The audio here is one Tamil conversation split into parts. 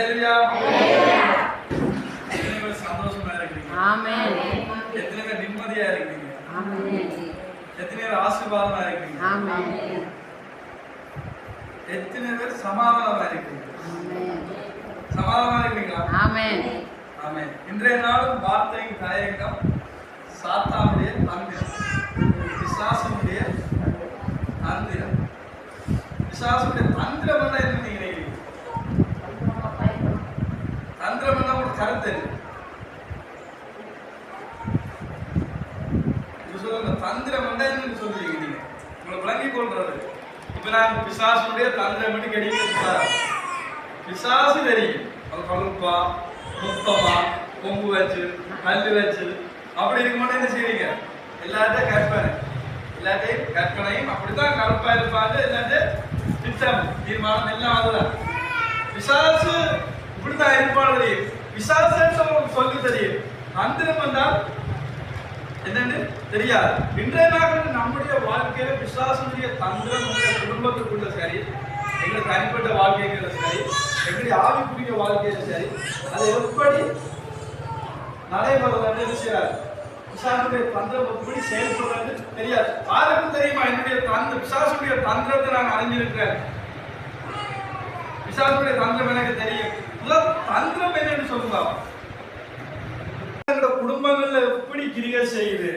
அல்லேலூயா எத்தனை பேர் சந்தோஷமா இருக்கிறீங்க. எத்தனை பேர் நிம்மதியா இருக்கிறீங்க. எத்தனை பேர் ஆசீர்வாதமா இருக்கிறீங்க. எத்தனை பேர் சமாதானமா இருக்கிறீங்க. சமாதானமா இருக்கிறீங்களா? ஆமென் இன்றைய நாளும் வார்த்தையின் தயக்கம் சாத்தானுடைய தந்திரம் பிசாசனுடைய தந்திரம். பிசாசனுடைய தந்திரம் என்ன என்ன நீங்க நினைக்கிறீங்க தந்திரம் என்ன ஒரு கருத்து சொல்லுங்க தந்திரம் என்ன என்னன்னு நீங்க. உங்களை விளங்கி கொள்றது. இப்ப நான் பிசாசுடைய தந்திரம் பண்ணி கிடைக்க பிசாசு தெரியும். அது பழுப்பா முத்தமா கொம்பு வச்சு கல் வச்சு அப்படி இருக்க மாட்டேன் என்ன செய்வீங்க எல்லாத்தையும் கற்பனை. எல்லாத்தையும் கற்பனையும் அப்படித்தான் கருப்பா இருப்பாங்க. எல்லாத்தையும் திட்டம் தீர்மானம் எல்லாம் அதுதான். பிசாசு இப்படித்தான் இருப்பான். தெரியும் சொல்லி தெரியும் தந்திரம் வந்தால் என்னன்னு தெரியாது. இன்றைய நாட்கள் நம்முடைய வாழ்க்கையில விசுவாசனுடைய தந்திரம் உங்களுடைய குடும்பத்துக்குள்ள சரி எங்களுடைய தனிப்பட்ட வாழ்க்கையில சரி எங்களுடைய ஆவிக்குரிய வாழ்க்கையில சரி அது எப்படி நடைபெறுவது என்ன செய்யாது பிசாசுடைய தந்திரம் எப்படி செயல்படுறது தெரியாது. யாருக்கும் தெரியுமா? என்னுடைய தந்த விசாசனுடைய தந்திரத்தை நான் அறிஞ்சிருக்கிறேன் விசாசனுடைய தந்திரம் எனக்கு தெரியும். தந்திரம் என்னன்னு சொல்லுங்க. குடும்பங்கள்ல எப்படி கிரியா செய்யுது?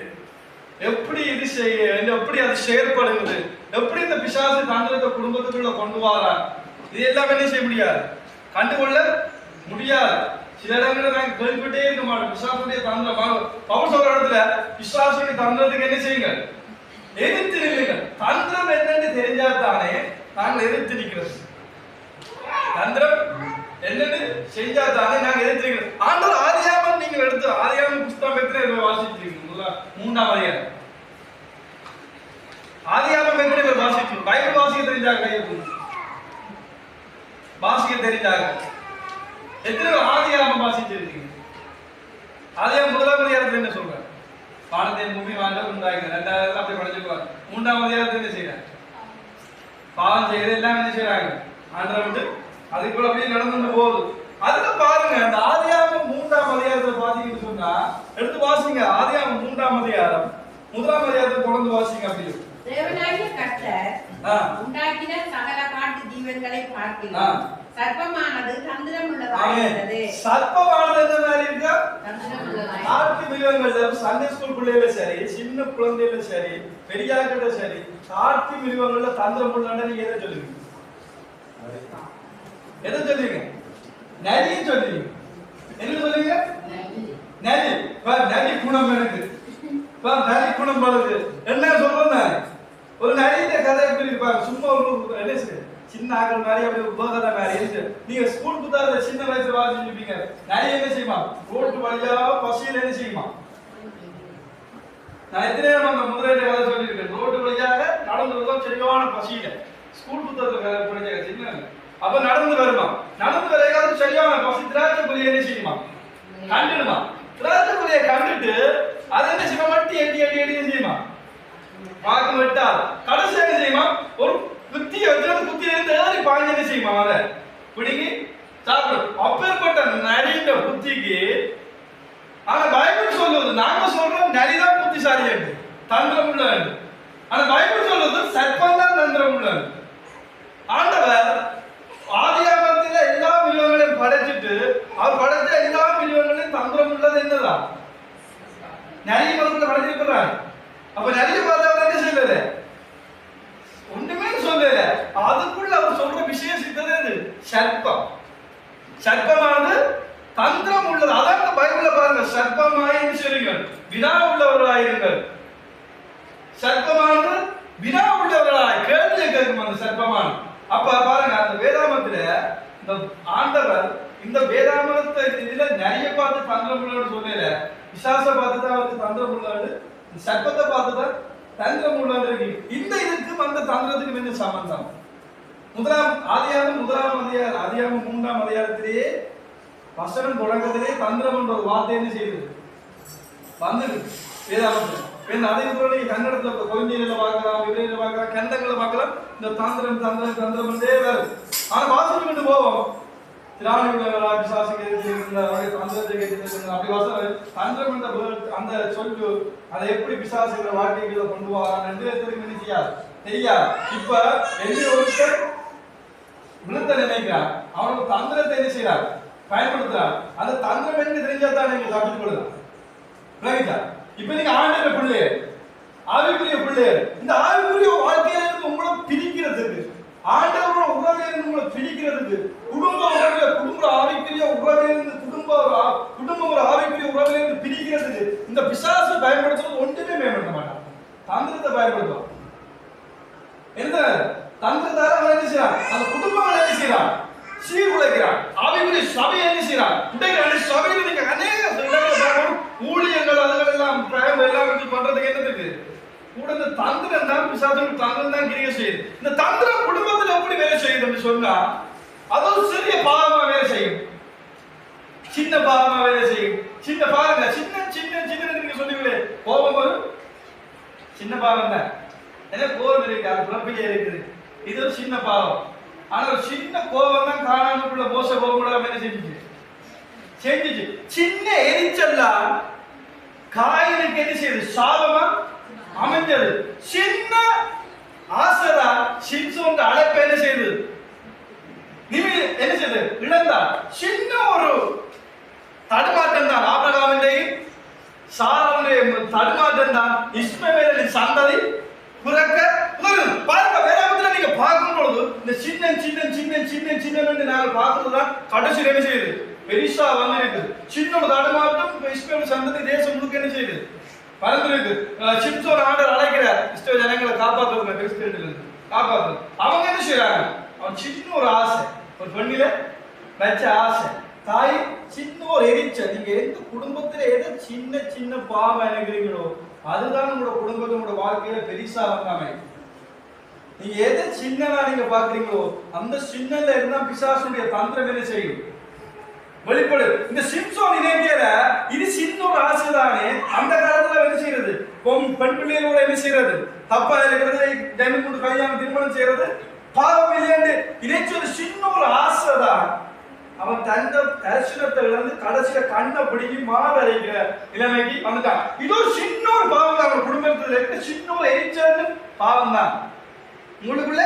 எப்படி இது செய்ய எப்படி அது செயற்படுகிறது? எப்படி இந்த பிசாசு தந்திரத்தை குடும்பத்துக்குள்ள கொண்டு வரா? இது எல்லாமே என்ன செய்ய முடியாது? கண்டுகொள்ள முடியாது. சில இடங்களில் நாங்கள் கேள்விப்பட்டே இருக்க மாட்டோம். பிசாசுடைய தந்திரம். பவர் சொல்ற இடத்துல பிசாசுடைய தந்திரத்துக்கு என்ன செய்யுங்க எதிர்த்து நில்லுங்க தந்திரம் என்னன்னு தெரிஞ்சா தானே நாங்கள் எதிர்த்து நிற்கிறது தந்திரம் என்னன்னு செஞ்சா தானே நாங்க எதிர்த்து ஆண்டவர் ஆதியாமன் நீங்க எடுத்து ஆதியாமன் புஸ்தகம் எத்தனை பேர் வாசிச்சிருக்கீங்க மூன்றாம் அதிகாரம். ஆதியாமம் எத்தனை பேர் வாசிச்சு பைபிள் வாசிக்க தெரிஞ்சாங்க கையை வாசிக்க தெரிஞ்சாங்க. எத்தனை பேர் ஆதியாமம் வாசிச்சிருக்கீங்க? ஆதியாமம் முதலாம் அதிகாரத்தில் என்ன சொல்றாங்க பாடத்தை பூமி வாங்க உண்டாங்க ரெண்டாவது அப்படி படிச்சுக்குவாங்க மூன்றாம் அதிகாரத்தில் என்ன செய்யறாங்க பாவம் செய்யறது எல்லாம் என்ன செய்யறாங்க? ஆண்டரை விட்டு அதுக்குள்ள அப்படியே நடந்து போகுது. அதுல பாருங்க அந்த ஆதியாகமம் மூன்றாம் அதிகாரத்துல பாத்தீங்கன்னு சொன்னா எடுத்து வாசிங்க ஆதியாகமம் மூன்றாம் அதிகாரம். முதலாம் அதிகாரத்தை தொடர்ந்து வாசிங்க அப்படி தேவனாகிய கர்த்தர். உண்டாக்கின சகல காட்டு ஜீவன்களை ஆ. பார்க்கிறோம் சர்ப்பமானது தந்திரம் உள்ளதாயிருந்தது சர்ப்பமானது என்ன காட்டு மிருகங்கள்ல சண்டே ஸ்கூல் பிள்ளைகள சரி சின்ன குழந்தைகள சரி பெரியார்கிட்ட சரி காட்டு மிருகங்கள்ல தந்திரம் உள்ளாண்ட நீங்க எதை சொல்லுவீங்க? எதை சொல்லுவீங்க நரியும் சொல்லுவீங்க என்ன சொல்லுவீங்க நரி. பா நரி குணம் எனக்கு. பா நரி குணம் பழகு என்ன சொல்றேன் ஒரு நரியிட்ட கதை எப்படி இருப்பாங்க சும்மா ஒரு என்ன சின்ன ஆக்கள் மாதிரி அப்படி உபகதை மாதிரி. நீங்க ஸ்கூல் புத்தாத சின்ன வயசுல வாசிச்சிருப்பீங்க நிறைய என்ன செய்யுமா? ரோட்டு வழியா பசியில் என்ன செய்யுமா? நான் எத்தனை நேரம் அந்த முதலீட்டு கதை சொல்லியிருக்கேன். ரோட்டு வழியாக நடந்து வருவோம் சரியான பசியில. ஸ்கூல் புத்தகத்தில் கதை படிச்ச சின்ன அப்ப நடந்து வருமா? நடந்து வரையாவது சரியான பசி திராட்சை புலியை என்ன செய்யுமா? கண்டுடுமா? திராட்சை புலியை கண்டுட்டு அதை என்ன செய்யுமா? மட்டி எட்டி எட்டி எட்டி செய்யுமா? பார்க்க விட்டால் கடைசி என்ன செய்யுமா? ஒரு குத்தியை வச்சு குத்தி குத்தியில இருந்து ஏறி பாஞ்சு என்ன செய்யுமா அதை பிடிங்கி சாப்பிடும் அப்பேற்பட்ட நரின்ற புத்திக்கு ஆனா பைபிள் சொல்லுவது நாங்க சொல்றோம் நரிதான் புத்திசாலி என்று தந்திரம் உள்ளவன். ஆனா பைபிள் சொல்லுவது சர்ப்பம் தான் தந்திரம் உள்ளவன். ஆண்டவர் ஆதியாகமத்தில் எல்லா மிருகங்களையும் படைச்சிட்டு அவர் படைச்ச எல்லா மிருகங்களையும் தந்திரம் உள்ளது என்னதான் நிறைய மதத்துல படைச்சிருக்கிறார் அப்ப நிறைய பார்த்தா அவர் என்ன சொல்லல ஒண்ணுமே சொல்லல. அதுக்குள்ள அவர் சொல்ற விஷயம் சித்தது எது? சர்ப்பம். சர்ப்பமானது தந்திரம் உள்ளது. அதான் இந்த பாருங்க. சர்ப்பமாயின்னு சொல்லுங்கள்? வினா உள்ளவர்களாயிருங்கள். சர்ப்பமானது வினா உள்ளவர்களாய். கேள்வியை கேட்கும் அந்த சர்ப்பமான அப்ப பாருங்க அந்த வேதாமத்துல இந்த ஆண்டவர் இந்த வேதாமரத்தை இதுல நிறைய பார்த்து தந்திரம் உள்ளான்னு சொல்லல விசாச பார்த்து தான் அவருக்கு தந்திரம் உள்ளாடு இந்த சர்ப்பத்தை பார்த்து தான் தந்திரம் உள்ளாடு இருக்கு. இந்த இதுக்கும் அந்த தந்திரத்துக்கும் என்ன சம்பந்தம்? முதலாம் ஆதியாகம் முதலாம் அதிகாரம் ஆதியாகம் மூன்றாம் அதிகாரத்திலேயே வசனம் தொடக்கத்திலே தந்திரம் என்ற ஒரு வார்த்தை என்ன செய்யுது வந்தது வேதாமத்தில் அதே போல நீங்க கன்னடத்துல இப்ப பார்க்கலாம் இவரையில பார்க்கலாம் கண்டங்களை பார்க்கலாம் இந்த தந்திரம் தந்திரம் தந்திரம் என்றே வரும். ஆனா வாசிச்சு கொண்டு போவோம். திராவிட பிசாசுக்கு எதிர்த்து தந்திரத்துக்கு எதிர்த்து அப்படி வசனம் தந்திரம் என்ற அந்த சொல்லு அதை எப்படி பிசாசுகளை வாழ்க்கைகளை கொண்டு வரான் என்று பேருக்கு என்ன செய்யாது தெரியாது. இப்ப எந்த ஒருத்தர் விழுத்த நினைக்கிறார். அவனுக்கு தந்திரத்தை என்ன செய்யறார் பயன்படுத்துறார் அந்த தந்திரம் என்று தெரிஞ்சா தான் நீங்க தப்பிச்சு கொள்ளலாம். விளங்கிச்சா இப்ப நீங்க ஆண்டவர் பிள்ளையர் ஆவிக்குரிய பிள்ளையர் இந்த ஆவிக்குரிய வாழ்க்கையில இருந்து உங்களை பிரிக்கிறதுக்கு ஆண்டவரோட உறவில உங்களை பிரிக்கிறது குடும்ப உறவில குடும்ப ஆவிக்குரிய உறவிலிருந்து குடும்ப குடும்ப ஒரு ஆவிக்குரிய உறவிலிருந்து பிரிக்கிறது இந்த பிசாசு பயன்படுத்துறது ஒன்றுமே மேம்படுத்த மாட்டான் தந்திரத்தை பயன்படுத்துவான் என்ன? தந்திரத்தால அவன் என்ன செய்யறான்? அந்த குடும்பங்கள் என்ன செய்யறான்? சீர்குலைக்கிறான். ஆவிக்குரிய சபை என்ன செய்யறான்? இன்றைக்கு அந்த சபையில நீங்க அநேக இடங்களை ஊழியர்கள் அதுகள் எல்லாம் பிரயம் எல்லாம் வச்சு பண்றதுக்கு என்னதுக்கு கூட இந்த தந்திரம் தான் பிசாசனுக்கு தந்திரம் தான் கிரியை செய்யுது. இந்த தந்திரம் குடும்பத்தில் எப்படி வேலை செய்யுதுன்னு சொன்னா அது ஒரு சிறிய பாவமா வேலை செய்யும். சின்ன பாவமா வேலை செய்யும். சின்ன பாருங்க சின்ன சின்ன சின்ன நீங்க சொன்னீங்களே கோபம் வரும். சின்ன பாவம் தான் ஏன்னா கோபம் இருக்கு? அது பிறப்பிலே இருக்குது. இது ஒரு சின்ன பாவம். ஆனா ஒரு சின்ன கோபம் தான் காணாமக்குள்ள மோச கோபம் கூட என்ன செஞ்சுச்சு. செஞ்சுச்சு. சின்ன எரிச்சல்லாம் காயினுக்கு என்ன செய்யுது? சாபமா அமைந்தது. சின்ன ஆசரா சின்சோன்ற அழைப்ப என்ன செய்யுது நிமி என்ன செய்தது இழந்தார். சின்ன ஒரு தடுமாற்றம் தான். ஆபிரகாமின் சாராவுடைய தடுமாற்றம் தான். இஸ்மவேலின் சந்ததி பிறக்க உதவுது. பாருங்க வேதாகமத்துல நீங்க பார்க்கும் பொழுது இந்த சின்ன சின்ன சின்ன சின்ன சின்ன நாங்கள் பார்க்கறதுதான் கடைசி என்ன செய்யுது? பெரிசா வந்து இருக்குது சின்ன ஒரு தடுமாற்றம் இஸ்மேல் சந்ததி தேசம் முழுக்க என்ன செய்யுது? பறந்துருக்கு. சிம்சோன் ஆண்டர் அழைக்கிறார். இஷ்ட ஜனங்களை காப்பாற்றுவாங்க கிறிஸ்தவர்கள் காப்பாற்று அவங்க என்ன செய்யறாங்க அவன் சின்ன ஒரு ஆசை. ஒரு பெண்ணில வச்ச ஆசை. தாய் சின்ன ஒரு எரிச்சல். நீங்க எந்த குடும்பத்துல எதை சின்ன சின்ன பாவம் நினைக்கிறீங்களோ அதுதான் உங்களோட குடும்பத்தை உங்களோட வாழ்க்கையில பெரிசா வந்தாமே நீங்க எதை சின்னதா நீங்க பாக்குறீங்களோ அந்த சின்னல இருந்தா பிசாசுடைய தந்திரம் என்ன செய்யும்? வெளிப்படு. இந்த சிம்சோன் இணையல இது சின்ன ஒரு ஆசை தானே? அந்த காலத்துல என்ன செய்யறது? பொம் பெண் பிள்ளைகளோட என்ன செய்யறது? தப்பா இருக்கிறது ஜெயம் கொண்டு கல்யாணம் திருமணம் செய்யறது? பாவம் இல்லையாண்டு. இதே ஒரு சின்ன ஒரு ஆசை தான் அவன் தந்த தரிசனத்தை இழந்து கடைசியில கண்ணை பிடிக்கி மாவரைக்கிற நிலைமைக்கு வந்துட்டான். இது ஒரு சின்ன ஒரு பாவம் தான். அவன் குடும்பத்தில் இருக்க சின்ன ஒரு எரிச்சல் பாவம் தான். உங்களுக்குள்ள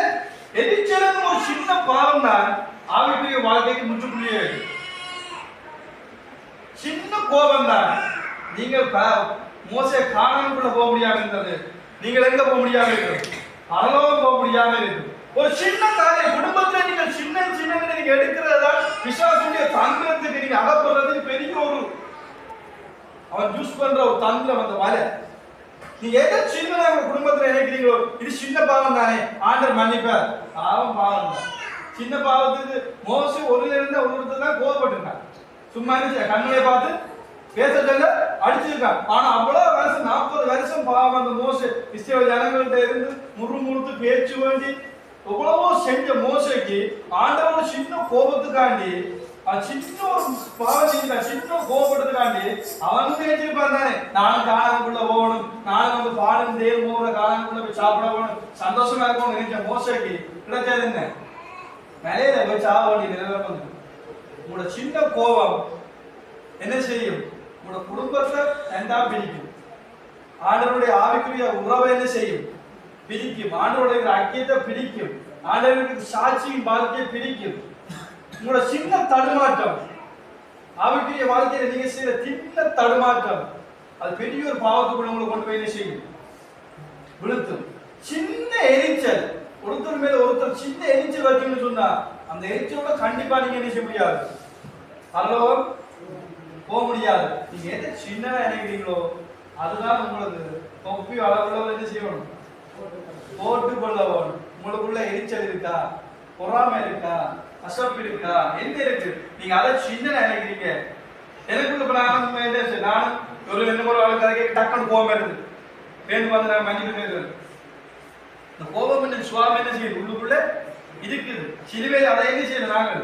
எரிச்சல் ஒரு சின்ன பாவம் தான். ஆவிக்குரிய வாழ்க்கைக்கு முற்றுப்புள்ளியே இருக்கு சின்ன கோபம் தான் நீங்க மோசை காணாமக்குள்ள போக முடியாம இருந்தது. நீங்கள் எங்க போக முடியாம இருக்கிறது பரலோகம் போக முடியாம இருக்கு ஒரு சின்ன காரியம் குடும்பத்துல நீங்கள் சின்ன சின்ன நீங்க எடுக்கிறதா விசுவாசுடைய தந்திரத்துக்கு நீங்க அகப்படுறதுக்கு பெரிய ஒரு அவன் யூஸ் பண்ற ஒரு தந்திரம் அந்த வலை. நீங்க எதை சின்னதா உங்க குடும்பத்துல நினைக்கிறீங்களோ இது சின்ன பாவம் தானே. ஆண்டர் மன்னிப்பார். பாவம் பாவம் தான். சின்ன பாவத்துக்கு மோசி ஒரு இருந்த ஒரு ஒருத்தர் தான் கோவப்பட்டிருந்தான் சும்மா இருந்துச்சு. கண்ணுடைய பார்த்து பேச சொல்ல அடிச்சிருக்கான். ஆனா அவ்வளவு வருஷம் நாற்பது வருஷம் பாவம். அந்த மோச இஸ்ரேல் ஜனங்கள்கிட்ட இருந்து முறு முறுத்து பேச்சு வேண்டி எவ்வளவோ செஞ்ச மோசைக்கு ஆண்டவன் சின்ன கோபத்துக்காண்டி அவன் சின்ன ஒரு பாவத்தின் சின்ன கோபப்படுறதுக்காண்டி அவன் பேச்சிருப்பான் தானே. நானும் காணாமக்குள்ள போகணும். நானும் வந்து பாடம் தேவ போகிற காணாமக்குள்ள போய் சாப்பிட போகணும். சந்தோஷமா இருக்கணும் நினைச்ச மோசைக்கு கிடைச்சது என்ன? நிறைய போய் சாப்பிட வேண்டிய நிலைமை வந்து உங்களோட சின்ன கோபம் என்ன செய்யும்? உங்களோட குடும்பத்தை ரெண்டா பிரிக்கும். ஆண்டவருடைய ஆவிக்குரிய உறவை என்ன செய்யும்? பிரிக்கும். ஆண்டவருடைய ஐக்கியத்தை பிரிக்கும். ஆண்டவருக்கு சாட்சியின் வாழ்க்கையை பிரிக்கும். உங்களோட சின்ன தடுமாற்றம். ஆவிக்குரிய வாழ்க்கையில நீங்க செய்யற சின்ன தடுமாற்றம். அது பெரிய ஒரு பாவத்துக்குள்ள உங்களை கொண்டு போய் என்ன செய்யும்? விழுத்தும். சின்ன எரிச்சல். ஒருத்தர் மேல ஒருத்தர் சின்ன எரிச்சல் வச்சுன்னு சொன்னா அந்த எரிச்சலோட கண்டிப்பா நீங்க என்ன செய்ய முடியாது. பரலோகம் போக முடியாது. நீங்க எதை சின்னதா நினைக்கிறீங்களோ அதுதான் உங்களுக்கு தொப்பி அளவுல என்ன செய்யணும்? போட்டு கொள்ள வேணும் உங்களுக்குள்ள எரிச்சல் இருக்கா? பொறாமை இருக்கா? அசப்பு இருக்கா? எந்த இருக்கு? நீங்க அதை சின்னதா நினைக்கிறீங்க எனக்குள்ள இப்ப நான் என்ன நானும் ஒரு ரெண்டு கூட ஆளுக்கு அதை டக்குன்னு போக வருது வேணும் பார்த்து நான் மஞ்சள் இந்த கோபம் என்ன? சுவாமி என்ன செய்யுது? உள்ளுக்குள்ள இருக்குது சிலுவையில் அதை என்ன செய்யணும் நாங்கள்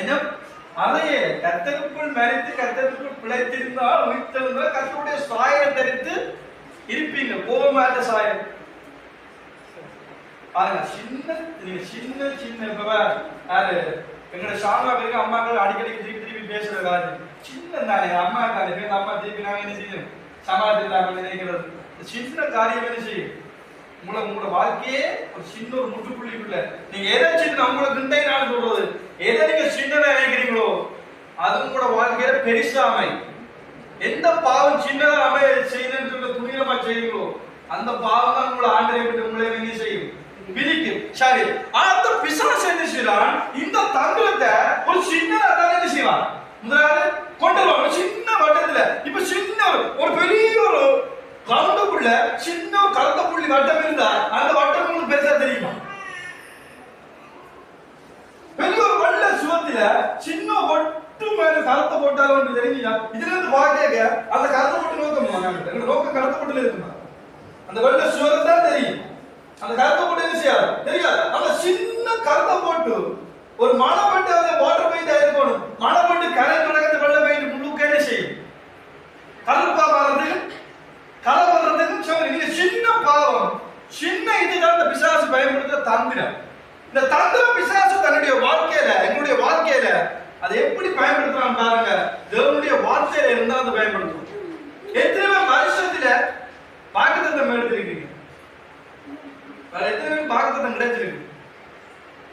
என்ன? அதையே கத்தருக்குள் மறித்து கத்தருக்குள் பிழைத்திருந்தால் உயிர்த்தெழுந்தால் கத்தருடைய சாயம் தரித்து இருப்பீங்க. கோபமாட்ட சாயம். பாருங்க சின்ன நீங்க சின்ன சின்ன இப்ப யாரு? எங்களோட ஷாமா பேருக்கு அம்மாக்கள் அடிக்கடி திருப்பி திருப்பி பேசுற காலம் சின்ன தானே அம்மா தானே பேர் அம்மா திருப்பி நாங்க என்ன செய்யணும்? சமாளிக்கலாம் நினைக்கிறது. சின்ன காரியம் என்ன செய்யும்? உங்களை உங்களோட வாழ்க்கையே ஒரு சின்ன ஒரு முற்றுப்புள்ளிக்குள்ள நீங்க எதை சின்ன உங்களை திண்டை நான் சொல்றது எதை நீங்க சின்ன நினைக்கிறீங்களோ அது உங்களோட வாழ்க்கையில பெருசா அமை எந்த பாவம் சின்னதா அமை செய்யணும்னு சொல்ல துணிகரமா செய்யுங்களோ அந்த பாவம் தான் உங்களை ஆண்டரை விட்டு உங்களை என்ன செய்யும். விதிக்கும் சரி அந்த பிசாசு என்ன செய்யலாம் இந்த தங்கத்தை ஒரு சின்னதா தான் என்ன செய்வான் முதலாவது கொண்டு வருவான் ஒரு சின்ன வட்டத்துல. இப்ப சின்ன ஒரு- ஒரு பெரிய ஒரு ரவுண்டுக்குள்ள சின்ன கலந்த புள்ளி வட்டம் இருந்தா அந்த வட்டம் உங்களுக்கு பெருசா தெரியுமா? பெரிய ஒரு வள்ள சுவத்தில சின்ன ஒட்டு மேல கலத்தை போட்டாலும் ஒன்று தெரியுங்களா இதுல இருந்து பாக்க அந்த கலத்தை போட்டு நோக்கம் எங்க நோக்கம் கலத்தை போட்டுல இருக்குமா அந்த வெள்ள சுவரம் தான் தெரியும். அந்த கருத்த போட்டு என்ன செய்யாது? தெரியாது. அந்த சின்ன கலத்தை போட்டு ஒரு மழை பட்டு அதை வாட்டர் பெயிண்ட் ஆயிருக்கணும் மழை பட்டு கரை தொடக்கத்தை வெள்ள பெயிண்ட் முழுக்க என்ன செய்யும்? கருப்பா வர்றதுக்கு கலை வர்றதுக்கு சொல்லி நீங்க சின்ன பாவம் சின்ன இதுதான் இந்த பிசாசு பயன்படுத்துற தந்திரம். இந்த தந்திர பிசாசு தன்னுடைய வாழ்க்கையில எங்களுடைய வாழ்க்கையில அதை எப்படி பயன்படுத்துறான் பாருங்க. தேவனுடைய வார்த்தையில இருந்தா அதை பயன்படுத்தும் எத்தனை வருஷத்துல வாக்குத்தத்தம் எடுத்திருக்கீங்க வேற எத்தனை பேர் வாக்குத்தத்தம் கிடைச்சிருக்கு.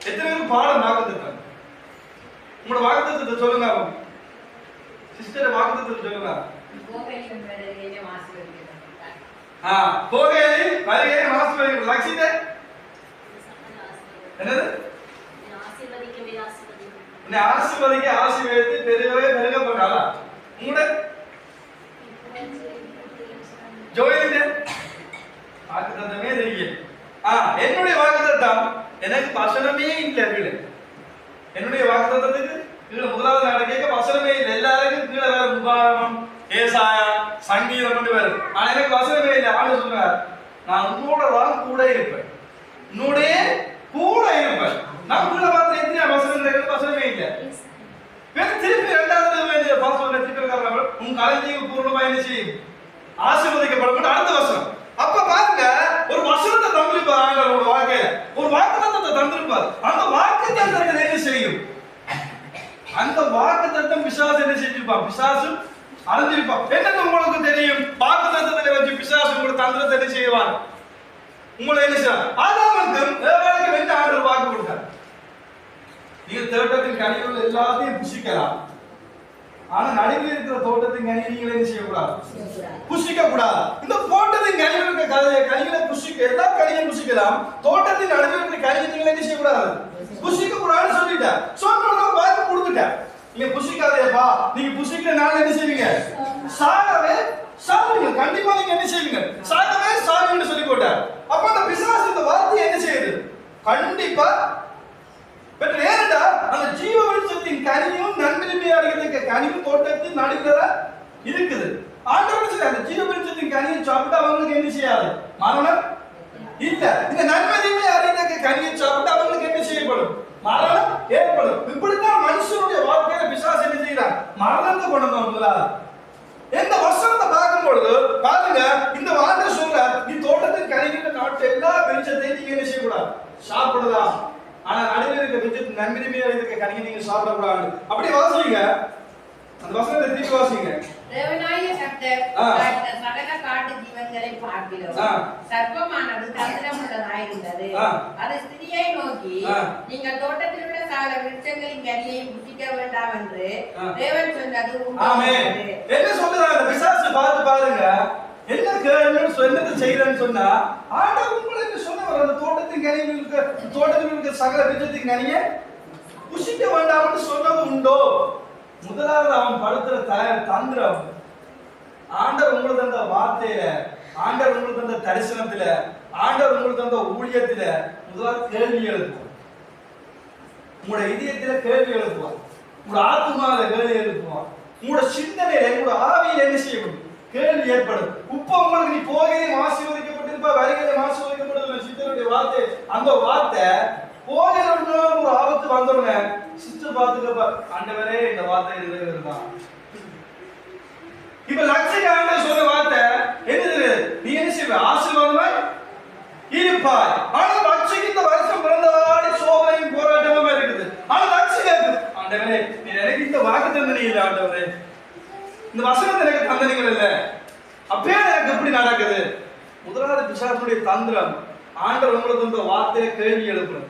எத்தனை பேர் பாடம் வாக்குத்தத்தம் உங்களோட வாக்குத்தத்தை சொல்லுங்க சிஸ்டர் வாக்குத்தத்தை சொல்லுங்க. ஆ போகையிலே வருகையிலே மாசு வருகிற லட்சியத்தை என்னது உன்னை ஆசீர்வதிக்க ஆசீர்வதித்து பெருகவே பெருக பண்ணாலா உங்களோட ஜோயிலே வாக்குத்தத்தமே தெரியும் ஆ என்னுடைய வாக்குத்தத்தம் எனக்கு வசனமே இல்லை கீழே என்னுடைய வாக்குத்தத்தத்துக்கு கீழே முதலாவது நாள் கேட்க வசனமே இல்லை எல்லாருக்கும் கீழே வேற முகாமம் ஏசாயா சங்கீதம் கொண்டு வேறு ஆனா எனக்கு வசனமே இல்லை ஆண்டு சொன்னார் நான் உன்னோட தான் கூட இருப்பேன். உன்னோடே கூட இருப்பேன். நான் கீழே பார்த்து எத்தனை வசனம் வசனமே இல்லை. திருப்பி இரண்டாவது பாசம் திருப்பி உன் கலைஞர்கள் பூர்ணமா என்ன செய்யும்? ஆசீர்வதிக்கப்படும். அடுத்த வசனம். அப்ப பாருங்க ஒரு வசனத்தை தந்திருப்பார் ஆண்டவர் ஒரு வாழ்க்கையில. ஒரு வாக்குத்தத்தத்தை தந்திருப்பார். அந்த வாக்குத்தத்தத்தில் என்ன செய்யும்? அந்த வாக்குத்தத்தம் பிசாசு என்ன செஞ்சிருப்பான்? பிசாசு அறிஞ்சிருப்பான் என்னன்னு உங்களுக்கு தெரியும் வாக்குத்தத்தத்தில் வச்சு பிசாசு உங்களுக்கு தந்திரத்தை என்ன செய்வான் உங்களை என்ன செய்வான் ஆதாமுக்கும் ஏவாளுக்கும் என்ன ஆண்டவர் வாக்கு கொடுத்தார். நீங்க தோட்டத்தின் கனிகள் எல்லாத்தையும் புசிக்கலாம். ஆனா நடுவில் இருக்கிற தோட்டத்தின் கனி நீங்கள் என்ன செய்யக்கூடாது? புசிக்க கூடாது இந்த தோட்டத்தின் கனியில் இருக்க கதையை கனிகளை புசிக்க எல்லா கனியும் புசிக்கலாம். தோட்டத்தின் நடுவில் இருக்கிற கனியை நீங்கள் என்ன செய்யக்கூடாது? புசிக்க கூடாதுன்னு சொல்லிட்டேன் சொன்னோட வாய்ப்பு கொடுத்துட்டேன் நீங்க புசிக்காதேப்பா. நீங்க புசிக்கிறனால என்ன செய்வீங்க? சாகவே சாவுங்க கண்டிப்பா நீங்க என்ன செய்வீங்க? சாகவே சாவுன்னு சொல்லி போட்டார். அப்ப அந்த பிசாசு இந்த வார்த்தையை என்ன செய்யுது? கண்டிப்பா. பெற்ற ஏனடா அந்த ஜீவ வெளிச்சத்தின் கனியும் நன்மையுமே அடைகிறதுக்கு கனியும் தோட்டத்தின் நடுவில் இருக்குது. ஆண்டவர் சொல்லி அந்த ஜீவ வெளிச்சத்தின் கனியை சாப்பிட்டு அவங்களுக்கு என்ன செய்யாது? மரணம். இல்ல இந்த நன்மையுமே அடைகிறதுக்கு கனியை சாப்பிட்டு அவங்களுக்கு என்ன செய்யப்படும்? மரணம் ஏற்படும். இப்படித்தான் மனுஷனுடைய வாழ்க்கையில பிசாசு என்ன செய்யறான் மரணத்தை கொண்டு வந்தார் எந்த வசனத்தை பார்க்கும் பொழுது பாருங்க இந்த வாழ்ந்த சொல்ற நீ தோட்டத்தின் கனிகின்ற நாட்டு எல்லா வெளிச்சத்தையும் நீங்க என்ன செய்யக்கூடாது சாப்பிடலாம் ஆனா நடுவில் இருக்க வெளிச்சத்தின் நன்மையுமே இருக்க கனிக்கு நீங்க சாப்பிடக்கூடாது அப்படி வாசிங்க அந்த வசனத்தை திருப்பி வாசிங்க தேவனாய கர்த்தர். காட்டின சகல காட்டு ஜீவன்களை பார்க்கிறோம். சர்ப்பமானது தந்திரமுள்ளதாயிருந்தது. அது ஸ்திரியை நோக்கி. நீங்கள் தோட்டத்தில் உள்ள சகல விருட்சங்களின் கனியையும் புசிக்க வேண்டாம் என்று. தேவன் சொன்னது. என்ன சொல்றாங்க அந்த பிசாசு பார்த்து பாருங்க என்ன கேள்வின்னு சொ- என்னத்தை செய்யறேன்னு சொன்னா ஆண்டவர் உங்களை என்ன சொன்னவர் அந்த தோட்டத்தின் கனியில் இருக்க தோட்டத்தில் இருக்க சகல விஜயத்தின் கனியை புசிக்க வேண்டாம்னு சொன்னது உண்டோ முதலாவது அவன் படுத்துற த- தந்திரம் ஆண்டவர் உங்களுக்கு தந்த வார்த்தையில ஆண்டவர் உங்களுக்கு தந்த தரிசனத்துல ஆண்டவர் உங்களுக்கு தந்த ஊழியத்துல முதலாவது கேள்வி எழுப்பும் உங்களோட இதயத்துல கேள்வி எழுப்புவான். உங்களோட ஆத்மாவில கேள்வி எழுப்புவான். உங்களோட சிந்தனையில உங்களோட ஆவியில என்ன செய்யணும் கேள்வி ஏற்படும். இப்ப உங்களுக்கு நீ போகையிலும் ஆசீர்வதிக்கப்பட்டிருப்ப வருகையிலும் ஆசீர்வதிக்கப்பட்டிருப்ப சித்தருடைய வார்த்தை. அந்த வார்த்தை போகையில ஒரு ஆபத்து வந்தவங்க சிஸ்டர் பார்த்துக்கப்ப ஆண்டவரே இந்த வார்த்தை நிறைவேறுதான் இப்ப லட்சிய ஆண்டவர் சொன்ன வார்த்தை என்னது நீ என்ன செய்வ? ஆசீர்வாதமாய் இருப்பாய் ஆனா லட்சிக்கு இந்த வருஷம் பிறந்தாடி சோதனையும் போராட்டமும் இருக்குது. ஆனா லட்சியம் ஆண்டவரே நீ எனக்கு இந்த வாக்கு தந்தனி இல்லை ஆண்டவரே. இந்த வசனத்தை எனக்கு தந்தனிகள் இல்ல. அப்பயே எனக்கு எப்படி நடக்குது. முதலாவது பிசாசுடைய தந்திரம். ஆண்டவர் உங்களுக்கு இந்த வார்த்தையை கேள்வி எழுப்புறது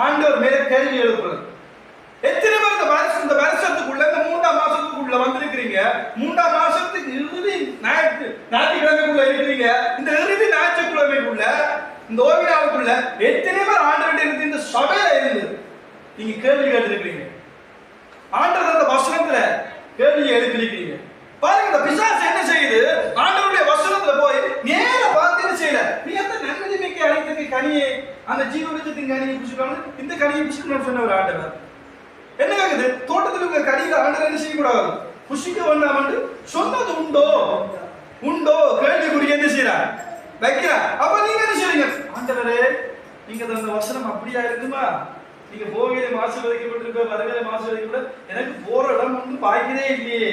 ஆண்டவர் மேல கேள்வி எழுப்புறது. எத்தனை பேர் இந்த வருஷம் இந்த வருஷத்துக்குள்ள இந்த மூன்றாம் மாசத்துக்குள்ள வந்திருக்கிறீங்க? மூன்றாம் மாசத்துக்கு இறுதி ஞாயிற்று ஞாயிற்றுக்கிழமைக்குள்ள இருக்கிறீங்க. இந்த இறுதி ஞாயிற்றுக்கிழமைக்குள்ள இந்த ஓவியாவுக்குள்ள எத்தனை பேர் ஆண்டவர்கிட்ட இருந்து இந்த சபையில இருந்து நீங்க கேள்வி கேட்டிருக்கிறீங்க? ஆண்டவர் அந்த வசனத்துல கேள்வி எழுப்பியிருக்கிறீங்க. பாருங்க இந்த பிசாசு என்ன செய்யுது? ஆண்டவருடைய வசனத்துல போய் நேர பார்த்து என்ன செய்யல? நீ மிக்க கனியை கனியே அந்த ஜீவனத்தின் கனியை பிடிச்சிக்கணும் இந்த கனியை பிடிச்சிக்கணும்னு சொன்ன ஒரு ஆண்டவர். என்ன கேக்குது? தோட்டத்தில் உங்க கனியில் ஆண்டவர் என்ன செய்யக்கூடாது? புஷிக்க வேண்டாம் என்று சொன்னது உண்டோ? உண்டோ? கேள்விக்குரிய என்ன செய்யறார் வைக்கிறார். அப்ப நீங்க என்ன செய்றீங்க? ஆண்டவரே நீங்க அந்த வசனம் அப்படியா இருக்குமா? நீங்க போகையில மாசு விதைக்கப்பட்டிருக்க வரவேல மாசு விதைக்கப்பட எனக்கு போற இடம் ஒன்றும் பாய்க்கிறே இல்லையே.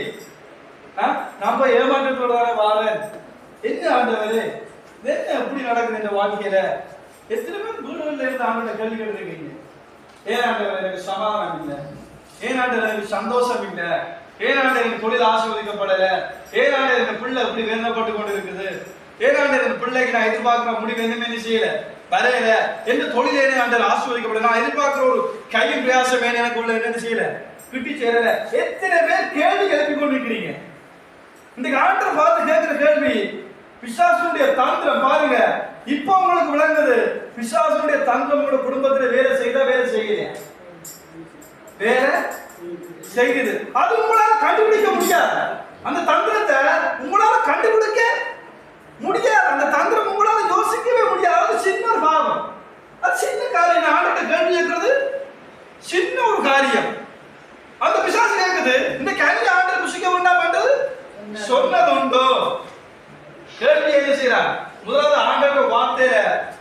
ஆ? நான் போய் ஏமாற்றத்தோட வாரேன். என்ன ஆண்டவரே? என்ன எப்படி நடக்குது இந்த வாழ்க்கையில? எத்தனை பேர் வீடுகளில் இருந்து ஆண்டு கேள்வி கேட்டுருக்கீங்க? ஏன் ஆண்டவர் எனக்கு சமாதானம் இல்லை. ஏன் ஆண்டவர் எனக்கு சந்தோஷம் இல்லை? ஏன் ஆண்டவர் எனக்கு தொழில் ஆசீர்வதிக்கப்படல? ஏன் ஆண்டு எனக்கு பிள்ளை எப்படி வேதனைப்பட்டு கொண்டு இருக்குது ஏன் ஆண்டவர் எனக்கு பிள்ளைக்கு நான் எதிர்பார்க்கிற முடிவு எதுவுமே என்ன செய்யல? வரையில எந்த தொழிலே ஆண்டவர் ஆசீர்வதிக்கப்படல? நான் எதிர்பார்க்கிற ஒரு கையின் பிரயாசம் ஏன் எனக்கு உள்ள என்ன செய்யல? கிட்டி சேரல. எத்தனை பேர் கேள்வி எழுப்பி கொண்டிருக்கிறீங்க? இந்த ஆண்டர் பார்த்து கேட்கிற கேள்வி பிசாசுடைய தந்திரம் பாருங்க. இப்போ உங்களுக்கு விளங்குது. பிசாசுடைய தந்திரம் உங்களோட குடும்பத்துல வேலை செய்தா வேலை செய்யலையா வேலை செய்யுது. அது உங்களால கண்டுபிடிக்க முடியாது. அந்த தந்திரத்தை உங்களால கண்டுபிடிக்க முடியாது. அந்த தந்திரம் உங்களால யோசிக்கவே முடியாது. அது சின்ன ஒரு பாவம். அது சின்ன காரியம். ஆண்டுகிட்ட கேள்வி கேட்கறது சின்ன ஒரு காரியம். அந்த பிசாசு கேட்குது இந்த கனி ஆண்டு புசிக்க வேண்டாம் என்றது சொன்னது உண்டு கேள்வி என்ன செய்யறார் முதலாவது ஆண்டவர் வார்த்தையில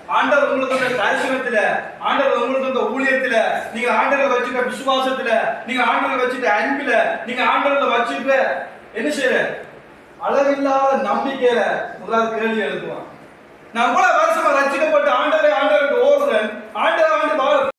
ஆண்டவர் உங்களுக்கு அந்த தரிசனத்துல ஆண்டவர் உங்களுக்கு அந்த ஊழியத்துல நீங்க ஆண்டவரை வச்சுக்க விசுவாசத்துல நீங்க ஆண்டவரை வச்சுட்ட அன்பில நீங்க ஆண்டவரை வச்சுட்ட என்ன செய்யற அளவில்லாத நம்பிக்கையில முதலாவது கேள்வி எழுதுவான் நான் கூட வருஷமா ரசிக்கப்பட்டு ஆண்டவரை ஆண்டவருக்கு ஓடுறேன். ஆண்டவர்